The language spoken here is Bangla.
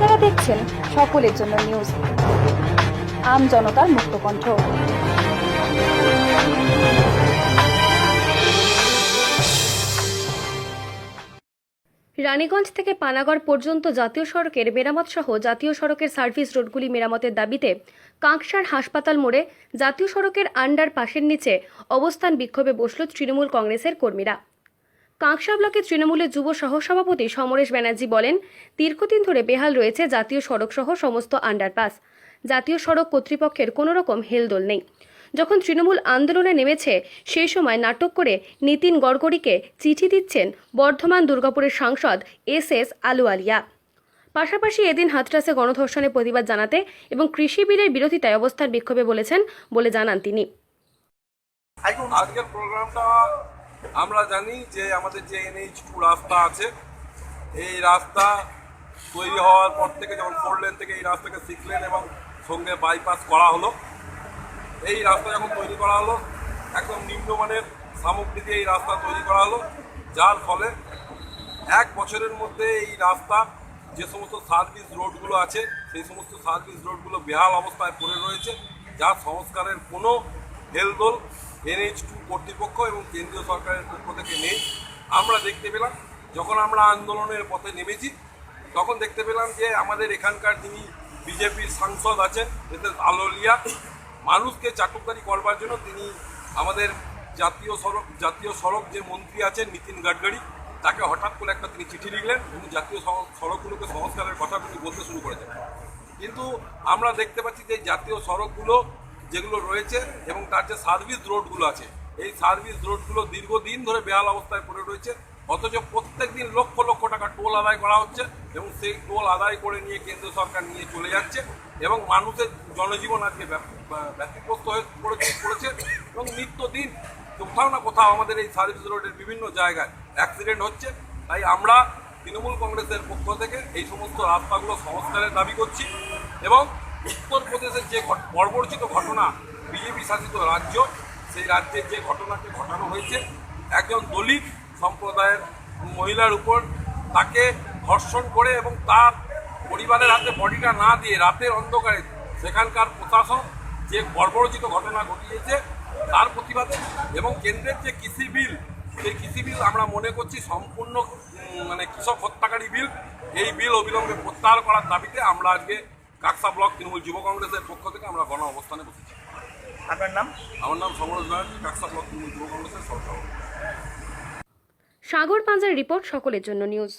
আপনারা দেখছেন সকলের জন্য নিউজ আম জনতার মুক্ত কণ্ঠ রানীগঞ্জ থেকে পানাগড় পর্যন্ত জাতীয় সড়কের মেরামত সহ জাতীয় সড়কের সার্ভিস রোডগুলি মেরামতের দাবিতে কাঁকসার হাসপাতাল মোড়ে জাতীয় সড়কের আন্ডার পাশের নিচে অবস্থান বিক্ষোভে বসল তৃণমূল কংগ্রেসের কর্মীরা। কাঁকসা ব্লকের তৃণমূলের যুব সহসভাপতি সমরেশ ব্যানার্জি বলেন, দীর্ঘদিন ধরে বেহাল রয়েছে জাতীয় সড়ক সহ সমস্ত আন্ডারপাস। জাতীয় সড়ক কর্তৃপক্ষের কোনো রকম হেলদোল নেই। যখন তৃণমূল আন্দোলনে নেমেছে, সেই সময় নাটক করে নীতিন গড়করিকে চিঠি দিচ্ছেন বর্ধমান দুর্গাপুরের সাংসদ এস এস আলুয়ালিয়া। পাশাপাশি এদিন হাতরাসে গণধর্ষণের প্রতিবাদ জানাতে এবং কৃষি বিলের বিরোধিতায় অবস্থান বিক্ষোভে বলেছেন বলে জানান তিনি। আজকের প্রোগ্রামটা আমরা জানি যে আমাদের যে এনএইচ টু রাস্তা আছে, এই রাস্তা তৈরি হওয়ার পর থেকে যখন ফোর লেন থেকে এই রাস্তাকে সিক্স লেন এবং সঙ্গে বাইপাস করা হলো, এই রাস্তা যখন তৈরি করা হলো, একদম নিম্নমানের সামগ্রী দিয়ে এই রাস্তা তৈরি করা হলো, যার ফলে এক বছরের মধ্যে এই রাস্তা যে সমস্ত সার্ভিস রোডগুলো আছে, সেই সমস্ত সার্ভিস রোডগুলো বেহাল অবস্থায় পড়ে রয়েছে, যার সংস্কারের কোনো হেলদোল এনএইচ টু কর্তৃপক্ষ এবং কেন্দ্রীয় সরকারের পক্ষ থেকে নেই। আমরা দেখতে পেলাম, যখন আমরা আন্দোলনের পথে নেমেছি, তখন দেখতে পেলাম যে আমাদের এখানকার যিনি বিজেপির সাংসদ আছেন এতে আলোলিয়া, মানুষকে চাটুকারি করবার জন্য তিনি আমাদের জাতীয় সড়ক জাতীয় সড়ক যে মন্ত্রী আছেন নীতিন গাডকারি তাকে হঠাৎ করে একটা তিনি চিঠি লিখলেন এবং জাতীয় সড়কগুলোকে সংস্কারের কথা তিনি বলতে শুরু করেছেন। কিন্তু আমরা দেখতে পাচ্ছি যে জাতীয় সড়কগুলো যেগুলো রয়েছে এবং তার যে সার্ভিস রোডগুলো আছে, এই সার্ভিস রোডগুলো দীর্ঘদিন ধরে বেহাল অবস্থায় পড়ে রয়েছে, অথচ প্রত্যেক দিন লক্ষ লক্ষ টাকা টোল আদায় করা হচ্ছে এবং সেই টোল আদায় করে নিয়ে কেন্দ্র সরকার নিয়ে চলে যাচ্ছে এবং মানুষের জনজীবন আজকে ব্যতিগ্রস্ত হয়ে পড়েছে পড়েছে এবং নিত্যদিন কোথাও না কোথাও আমাদের এই সার্ভিস রোডের বিভিন্ন জায়গায় অ্যাক্সিডেন্ট হচ্ছে। তাই আমরা তৃণমূল কংগ্রেসের পক্ষ থেকে এই সমস্ত রাস্তাগুলো সংস্কারের দাবি করছি এবং উত্তরপ্রদেশের যে বর্বরচিত ঘটনা, বিজেপি শাসিত রাজ্য, সেই রাজ্যের যে ঘটনাকে ঘটানো হয়েছে, একজন দলিত সম্প্রদায়ের মহিলার উপর তাকে ধর্ষণ করে এবং তার পরিবারের হাতে বডিটা না দিয়ে রাতের অন্ধকারে সেখানকার প্রশাসন যে বর্বরচিত ঘটনা ঘটিয়েছে, তার প্রতিবাদে এবং কেন্দ্রের যে কৃষি বিল, সেই কৃষি বিল আমরা মনে করছি সম্পূর্ণ মানে কৃষক হত্যাকারী বিল, এই বিল অবিলম্বে প্রত্যাহার করার দাবিতে আমরা আজকে কাকসা ব্লক তৃণমূল যুব কংগ্রেসের পক্ষ থেকে আমরা গণ অবস্থানে বসেছি। আপনার নাম? আমার নাম সমরজ নায়ক কাকসা ব্লক তৃণমূল যুব কংগ্রেসের সরকার সাগর পাঞ্জার রিপোর্ট সকলের জন্য নিউজ।